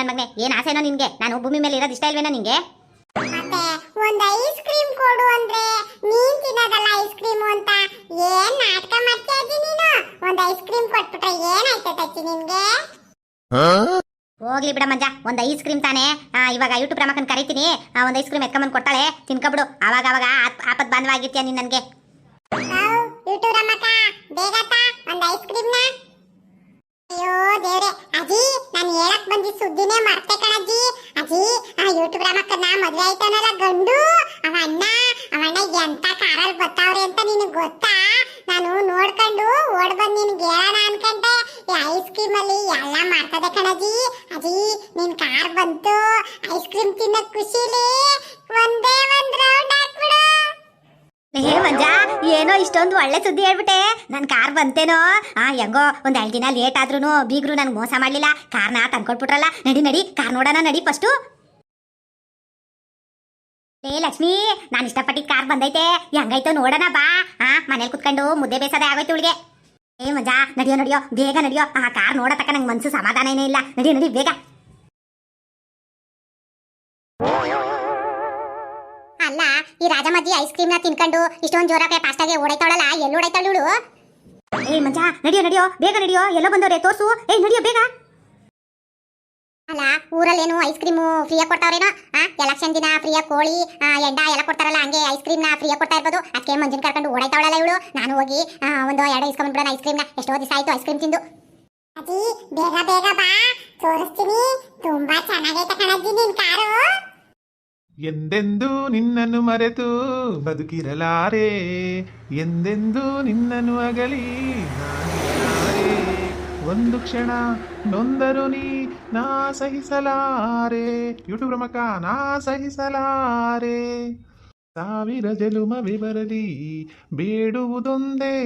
ನನ್ನ ಮಗನೇ ಏನ್ ಆಸೆನೋ ನಿನ್ಗೆ? ನಾನು ಭೂಮಿ ಮೇಲೆ ಇರೋದು ಇಷ್ಟ ಇಲ್ವೇನೋ ನಿಂಗೆ ಮತ್ತೆ ಒಂದ್ ಐಸ್ ಕ್ರೀಮ್ ಕೊಡು ಅಂದ್ರೆ ನೀನ್ ತಿನ್ನೋದಲ್ಲ ಐಸ್ ಕ್ರೀಮ್ ಅಂತ? ಏನ್ ನಾಟಕ ಮಾಡ್ತಾ ನೀನು? ಒಂದ್ ಐಸ್ ಕ್ರೀಮ್ ಕೊಟ್ಬಿಟ್ರೆ ಏನಾಯ್ತು ನಿನ್ಗೆ? ಹೋಗ್ಲಿ ಬಿಡ ಮಂಜ ಒಂದ್ ಐಸ್ ಕ್ರೀಮ್ ತಾನೆ. ಆ, ಇವಾಗ ಯೂಟ್ಯೂಬ್ ರಮಕನ್ ಕರಿತೀನಿ. ಆ, ಒಂದ್ ಐಸ್ ಕ್ರೀಮ್ ಎತ್ಕೊಂಬಂದ್ ಕೊಡ್ತಾಳೆ. ತಿನ್ಕೊಬಿಡು. ಅವಾಗ ಅವಾಗ ಆಪ್- ಆಪತ್ ಬಾಂಧವ ಆಗಿರ್ತೀಯ ನೀನ್ ನನ್ಗೆ. ಯೂಟ್ಯೂಬ್ ರಮ್ಮಕ್ಕ ಬೇಗ ತಾ ಒಂದ್ ಐಸ್ ಕ್ರೀಮ್ನ? ಅಯ್ಯೋ ಬಂದಿ ಸುದ್ದಿನೇ ಮರ್ತೆ ಕಣಜ್ಜಿ. ಅಜ್ಜಿ, ಆ ಯೂಟ್ಯೂಬ್ ರಮಕ್ಕನ ಮದ್ವೆ ಆಯ್ತಾನಲ್ಲ ಗಂಡು? ಅವ ಅಣ್ಣ ಎಂತ ಕಾರಲ್ಲಿ ಬರ್ತಾವ್ರೆ ಅಂತ ನಿನಗೆ ಗೊತ್ತಾ? ನಾನು ನೋಡ್ಕೊಂಡು ಓಡ್ ಬಂದ್ ನಿನ್ಗೆ ಹೇಳೋಣ ಅನ್ಕಂಡೆ. ಈ ಐಸ್ ಕ್ರೀಮ್ ಅಲ್ಲಿ ಎಲ್ಲ ಮಾಡ್ತದೆ ಕಣಜ್ಜಿ. ಅಜ್ಜಿ, ನಿನ್ ಕಾರ್ ಬಂತು. ಐಸ್ ಕ್ರೀಮ್ ತಿನ್ನೋ ಖುಷಿಲಿ? ಒಂದೇ ಏ, ಮಂಜ, ಏನೋ ಇಷ್ಟೊಂದು ಒಳ್ಳೆ ಸುದ್ದಿ ಹೇಳ್ಬಿಟ್ಟೆ. ನನ್ ಕಾರ್ ಬಂತೇನೋ? ಆ, ಹೆಂಗೋ, ಒಂದ್ ಎರಡು ದಿನ ಲೇಟ್ ಆದ್ರೂ ಬೀಗ್ರು ನನ್ಗೆ ಮೋಸ ಮಾಡ್ಲಿಲ್ಲ. ಕಾರ್ನ ತಂದ್ಕೊಟ್ಬಿಟ್ರಲ್ಲ. ನಡಿ ನಡಿ, ಕಾರ್ ನೋಡೋಣ, ನಡಿ ಫಸ್ಟು ಏ ಲಕ್ಷ್ಮಿ, ನಾನು ಇಷ್ಟಪಟ್ಟಿದ್ ಕಾರ್ ಬಂದೈತೆ. ಹೆಂಗೈತೋ ನೋಡೋಣ ಬಾ. ಆ, ಮನೇಲಿ ಕುತ್ಕೊಂಡು ಮುದ್ದೆ ಬೇಸದ ಆಗೋಯ್ತು ಇವಳಿಗೆ. ಏ, ಮಜಾ, ನಡಿಯೋ ನಡಿಯೋ, ಬೇಗ ನಡಿಯೋ. ಆ, ಕಾರ್ ನೋಡತಕ್ಕ ನಂಗೆ ಮನ್ಸು ಸಮಾಧಾನ ಏನೇ ಇಲ್ಲ. ನಡಿ ನಡಿ, ಬೇಗ. ಈ ರಾಜಮಜ್ಜಿ ಐಸ್ ಕ್ರೀಮ್ನ ತಿನ್ಕೊಂಡು ಇಷ್ಟೊಂದು ಜೋರಾಗೆ ಫಾಸ್ಟಾಗಿ ಓಡೈತಾಳಲ್ಲ ಎಲ್ಲಿ ಓಡೈತಾಳು ಇವಳು ಏ ಮಂಜ ನಡಿಯೋ ನಡಿಯೋ ಬೇಗ ನಡಿಯೋ ಎಲ್ಲ ಬಂದವ್ರೆ ತೋರ್ಸು. ಏ ನಡಿಯೋ ಬೇಗ. ಅಲ್ಲ ಊರಲ್ಲೇನು ಐಸ್ ಕ್ರೀಮು ಫ್ರೀಯಾಗಿ ಕೊಡ್ತಾವ್ರೇನೋ? ಆ ಎಲೆಕ್ಷನ್ ದಿನ ಫ್ರೀಯಾಗಿ ಕೋಳಿ ಎಂಡ ಎಲ್ಲ ಕೊಡ್ತಾರಲ್ಲ ಹಂಗೆ ಐಸ್ ಕ್ರೀಮ್ನ ಫ್ರೀಯಾಗಿ ಕೊಡ್ತಾ ಇರ್ಬೋದು. ಅದಕ್ಕೆ ಮಂಜಿನ ಕರ್ಕೊಂಡು ಓಡೈತಾವಳಲ್ಲ ಇವಳು. ನಾನು ಹೋಗಿ ಆ, ಒಂದು ಎರಡು ಇಸ್ಕೊಂಡ್ಬಿಡೋಣ ಐಸ್ ಕ್ರೀಮ್ನ. ಎಷ್ಟೋ ದಿವಸ ಆಯ್ತು ಐಸ್ ಕ್ರೀಮ್ ತಿಂದು. ಅಜ್ಜಿ ಬೇಗ ಬೇಗ ಬಾ. ತೋರಿಸ್ತೀನಿ. ತುಂಬಾ ಚೆನ್ನಾಗೈತೆ ಕಣಜ್ಜಿ ನಿನ್ ಕಾರು. ಎಂದೆಂದೂ ನಿನ್ನನ್ನು ಮರೆತು ಬದುಕಿರಲಾರೆ, ಎಂದೆಂದೂ ನಿನ್ನನ್ನು ಅಗಲಿ ಒಂದು ಕ್ಷಣ ನೊಂದರು ನೀ ನಾ ಸಹಿಸಲಾರೆ, ಯೂಟ್ಯೂಬ್ ರಮಕ ನಾ ಸಹಿಸಲಾರೆ. ಸಾವಿರ ಜಲುಮವೇ ಬರಲಿ ಬೇಡುವುದೊಂದೇ,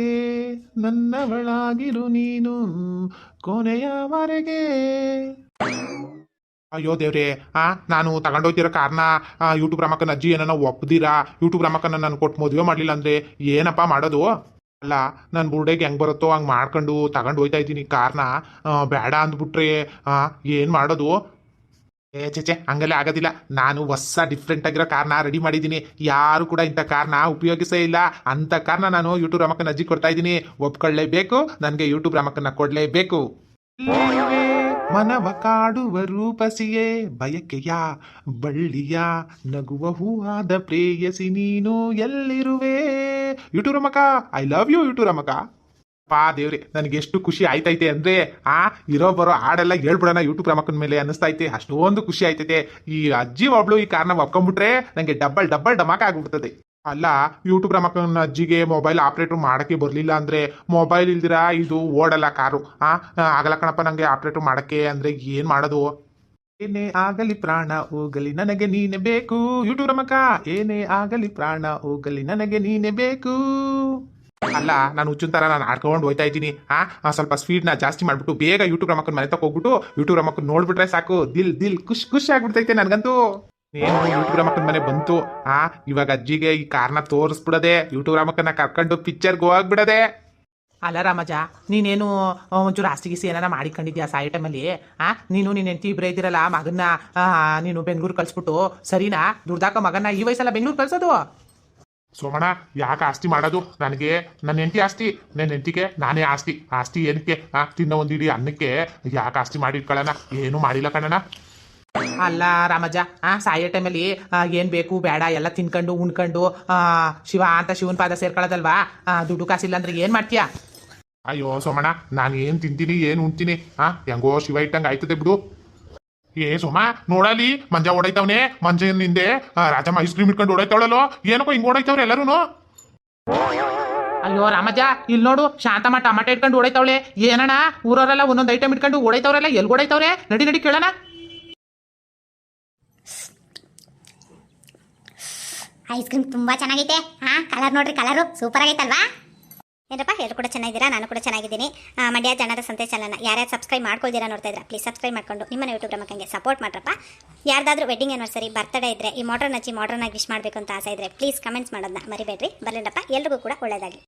ನನ್ನವಳಾಗಿರು ನೀನು ಕೊನೆಯವರೆಗೆ. ಅಯ್ಯೋ ದೇವ್ರೆ, ಆ, ನಾನು ತಗೊಂಡೋಗ್ತಿರೋ ಕಾರಣ ಯೂಟ್ಯೂಬ್ ರಾಮಕ್ಕನ ಅಜ್ಜಿ ಏನೋ ಒಪ್ಪದಿರಾ ಯೂಟ್ಯೂಬ್ ರಾಮಕ್ಕನ ನಾನು ಕೊಟ್ಟು ಮದುವೆ ಮಾಡಲಿಲ್ಲ ಅಂದ್ರೆ ಏನಪ್ಪ ಮಾಡೋದು? ಅಲ್ಲ ನನ್ನ ಬುರ್ಡೆಗೆ ಹೆಂಗ್ ಬರುತ್ತೋ ಹಂಗೆ ಮಾಡ್ಕೊಂಡು ತಗೊಂಡು ಹೋಯ್ತಾ ಇದ್ದೀನಿ ಕಾರ್ನ. ಬೇಡ ಅಂದ್ಬಿಟ್ರೆ ಏನು ಮಾಡೋದು? ಏ ಚೇಚೆ ಹಂಗೆಲ್ಲ ಆಗೋದಿಲ್ಲ. ನಾನು ಹೊಸ ಡಿಫ್ರೆಂಟ್ ಆಗಿರೋ ಕಾರ್ನ ರೆಡಿ ಮಾಡಿದ್ದೀನಿ. ಯಾರು ಕೂಡ ಇಂಥ ಕಾರ್ನ ಉಪಯೋಗಿಸೇ ಇಲ್ಲ. ಅಂಥ ಕಾರ್ನ ನಾನು ಯೂಟ್ಯೂಬ್ ರಾಮಕ್ಕನ ಅಜ್ಜಿ ಕೊಡ್ತಾ ಇದ್ದೀನಿ. ಒಪ್ಕೊಳ್ಳೇಬೇಕು. ನನಗೆ ಯೂಟ್ಯೂಬ್ ರಾಮಕ್ಕನ ಕೊಡಲೇಬೇಕು. ಮನವ ಕಾಡುವ ರೂಪಸಿಯೇ ಬಯಕೆಯ, ಬಳ್ಳಿಯ ನಗುವ ಹೂವಾದ ಪ್ರೇಯಸಿ ನೀನು ಎಲ್ಲಿರುವೆ? ಯೂಟ್ಯೂಬ್ ರಮಕ ಐ ಲವ್ ಯು ಯೂಟ್ಯೂಬ್ ರಮಕ ಪಾ ದೇವ್ರಿ, ನನಗೆ ಎಷ್ಟು ಖುಷಿ ಆಯ್ತೈತೆ ಅಂದ್ರೆ, ಆ ಇರೋ ಬರೋ ಹಾಡೆಲ್ಲ ಹೇಳ್ಬಿಡೋಣ ಯೂಟ್ಯೂಬ್ ರಮಕನ ಮೇಲೆ ಅನಿಸ್ತೈತೆ ಅಷ್ಟೊಂದು ಖುಷಿ ಆಯ್ತೈತೆ. ಈ ಅಜ್ಜಿ ಒಬ್ಳು ಈ ಕಾರಣ ಒಪ್ಕೊಂಡ್ಬಿಟ್ರೆ ನನಗೆ ಡಬಲ್ ಡಬಲ್ ಡಮಾಕ ಆಗ್ಬಿಡ್ತದೆ. ಅಲ್ಲ ಯೂಟ್ಯೂಬ್ ರಮಕನ ಅಜ್ಜಿಗೆ ಮೊಬೈಲ್ ಆಪ್ರೇಟ್ರ್ ಮಾಡೋಕ್ಕೆ ಬರಲಿಲ್ಲ ಅಂದರೆ ಮೊಬೈಲ್ ಇಲ್ದಿರ ಇದು ಓಡಲ್ಲ ಕಾರು? ಆ ಆಗಲ್ಲ ಕಣಪ್ಪ ನನಗೆ ಆಪ್ರೇಟ್ರ್ ಮಾಡೋಕ್ಕೆ ಅಂದರೆ ಏನು ಮಾಡೋದು? ಏನೇ ಆಗಲಿ ಪ್ರಾಣ ಹೋಗಲಿ ನನಗೆ ನೀನೆ ಬೇಕು. ಯೂಟ್ಯೂಬ್ ರಮಕ ಏನೇ ಆಗಲಿ ಪ್ರಾಣ ಹೋಗಲಿ ನನಗೆ ನೀನೆ ಬೇಕು. ಅಲ್ಲ ನಾನು ಹುಚ್ಚಿನ ಥರ ನಾನು ಆಡ್ಕೊಂಡು ಹೋಯ್ತಾ ಇದ್ದೀನಿ. ಆ, ಸ್ವಲ್ಪ ಸ್ಪೀಡ್ನ ಜಾಸ್ತಿ ಮಾಡ್ಬಿಟ್ಟು ಬೇಗ ಯೂಟ್ಯೂಬ್ ರಮಕ್ಕನ ಮನೆ ತಕ ಹೋಗ್ಬಿಟ್ಟು ಯೂಟ್ಯೂಬ್ ರಮಕ್ಕನ ನೋಡ್ಬಿಟ್ರೆ ಸಾಕು. ದಿಲ್ ದಿಲ್ ಖುಷ್ ಖುಷಿ ಆಗ್ಬಿಡ್ತೈತೆ ನನ್ಗಂತೂ. ಏನು ಯೂಟ್ಯೂಬ್ ರಾಮಕ್ಕನ ಮನೆ ಬಂತು. ಆ ಇವಾಗ ಅಜ್ಜಿಗೆ ಈ ಕಾರ್ನ ತೋರಿಸ್ಬಿಡದೆ ಯೂಟ್ಯೂಬ್ ರಾಮಕ್ಕನ ಕರ್ಕೊಂಡು ಪಿಕ್ಚರ್ಗೆ ಹೋಗ್ಬಿಡದೆ. ಅಲ್ಲ ರಾಮಜ ನೀನೇನು ಒಂಚೂರು ಆಸ್ತಿ ಗೀಸ್ತಿ ಏನಾರ ಮಾಡಿಕೊಂಡಿದ್ಯಾ ಸಾಯಿ ಟೈಮಲ್ಲಿ ಆ ನೀನು ನೀನು ಹೆಂಡತಿ ಇಬ್ಬರೇ ಇದ್ದೀರಲ್ಲ ಮಗನ್ನ ನೀನು ಬೆಂಗಳೂರು ಕಳ್ಸ್ಬಿಟ್ಟು ಸರಿನಾ? ದುಡ್ದಾಕ ಮಗನ್ನ ಈ ವಯಸ್ಸಲ್ಲ ಬೆಂಗಳೂರು ಕಳ್ಸೋದು? ಸೋಮಣ್ಣ ಯಾಕೆ ಆಸ್ತಿ ಮಾಡೋದು? ನನಗೆ ನನ್ನ ಹೆಂಡತಿ ಆಸ್ತಿ. ನನ್ನ ಹೆಂಡತಿಗೆ ನಾನೇ ಆಸ್ತಿ. ಆಸ್ತಿ ಏನಕ್ಕೆ? ಆ ತಿನ್ನೋ ಒಂದು ಇಡೀ ಅನ್ನಕ್ಕೆ ಯಾಕೆ ಆಸ್ತಿ ಮಾಡಿ ಏನೂ ಏನು ಮಾಡಿಲ್ಲ ಕಣಣ್ಣ. ಅಲ್ಲ ರಾಮಜ ಆ ಸಾಯೋ ಟೈಮಲ್ಲಿ ಏನು ಬೇಕು ಬೇಡ ಎಲ್ಲ ತಿನ್ಕೊಂಡು ಉಣ್ಕೊಂಡು ಆ, ಶಿವ ಅಂತ ಶಿವನ ಪಾದ ಸೇರ್ಕೊಳ್ಳೋದಲ್ವಾ ದುಡ್ಡು ಕಾಸಿಲ್ಲ ಅಂದ್ರೆ ಏನು ಮಾಡ್ತೀಯ? ಅಯ್ಯೋ ಸೋಮಣ್ಣ ನಾನು ಏನು ತಿಂತೀನಿ ಏನು ಉಣ್ತೀನಿ ಆ ಹೆಂಗೋ ಶಿವ ಇಟ್ಟಂಗ ಆಯ್ತದೆ ಬಿಡು. ಏ ಸೋಮ ನೋಡಲಿ ಮಂಜ ಓಡೈತವನೇ ಮಂಜನ್ ಹಿಂದೆ ಆ, ರಾಜಮ್ಮ ಐಸ್ ಕ್ರೀಮ್ ಇಟ್ಕೊಂಡು ಓಡೈತವಳಲ್ಲೋ ಏನಕ್ಕೋ ಹಿಂಗ್ ಓಡೈತವ್ರೆ ಎಲ್ಲರೂ ಅಯ್ಯೋ ರಾಮಜ ಇಲ್ಲಿ ನೋಡು ಶಾಂತಮ್ಮ ಟಮಾಟೆ ಇಟ್ಕೊಂಡು ಓಡೈತವಳೆ ಏನಣ್ಣ ಊರವರೆಲ್ಲ ಒಂದೊಂದು ಐಟಮ್ ಇಟ್ಕೊಂಡು ಓಡೈತವ್ರೆಲ್ಲ ಎಲ್ಲಿ ಓಡೈತವ್ರೆ ನಡಿ ನಡಿ ಕೇಳೋಣ. ಐಸ್ ಕ್ರೀಮ್ ತುಂಬಾ ಚೆನ್ನಾಗೈತೆ. ಹಾ ಕಲರ್ ನೋಡ್ರಿ ಕಲರು ಸೂಪರ್ ಆಗೈತಲ್ವಾ? ಏನಪ್ಪ ಎಲ್ಲರೂ ಕೂಡ ಚೆನ್ನಾಗಿದ್ದೀರಾ? ನಾನು ಕೂಡ ಚೆನ್ನಾಗಿದ್ದೀನಿ. ಮಂಡ್ಯ ಜನರ ಸಂತೆ ಚಾನಲ್ನ ಯಾರ್ಯಾರು ಸಬ್ಸ್ಕ್ರೈಬ್ ಮಾಡ್ಕೊಳ್ತೀರಾ ನೋಡ್ತಾ ಇದ್ರೆ ಪ್ಲೀಸ್ ಸಬ್ಸ್ಕ್ರೈಬ್ ಮಾಡ್ಕೊಂಡು ನಿಮ್ಮನ್ನ ಯೂಟ್ಯೂಬ್ ನಮಗೆ ಸಪೋರ್ಟ್ ಮಾಡ್ರಪ್ಪ. ಯಾರ್ದಾದ್ರೂ ವೆಡ್ಡಿಂಗ್ ಆನಿವರ್ಸರಿ ಬರ್ತ್ಡೇ ಇದ್ರೆ, ಈ ಮಾಡ್ರನ್ ಹಚ್ಚಿ ಆಗಿ ವಿಶ್ ಮಾಡಬೇಕು ಅಂತ ಆಸೆ ಇದ್ರೆ ಪ್ಲೀಸ್ ಕಮೆಂಟ್ಸ್ ಮಾಡೋದನ್ನ ಮರಿಬೇಡ್ರಿ. ಬರ್ಲೇನಪ್ಪ ಎಲ್ರಿಗೂ ಕೂಡ ಒಳ್ಳೇದಾಗಲಿ.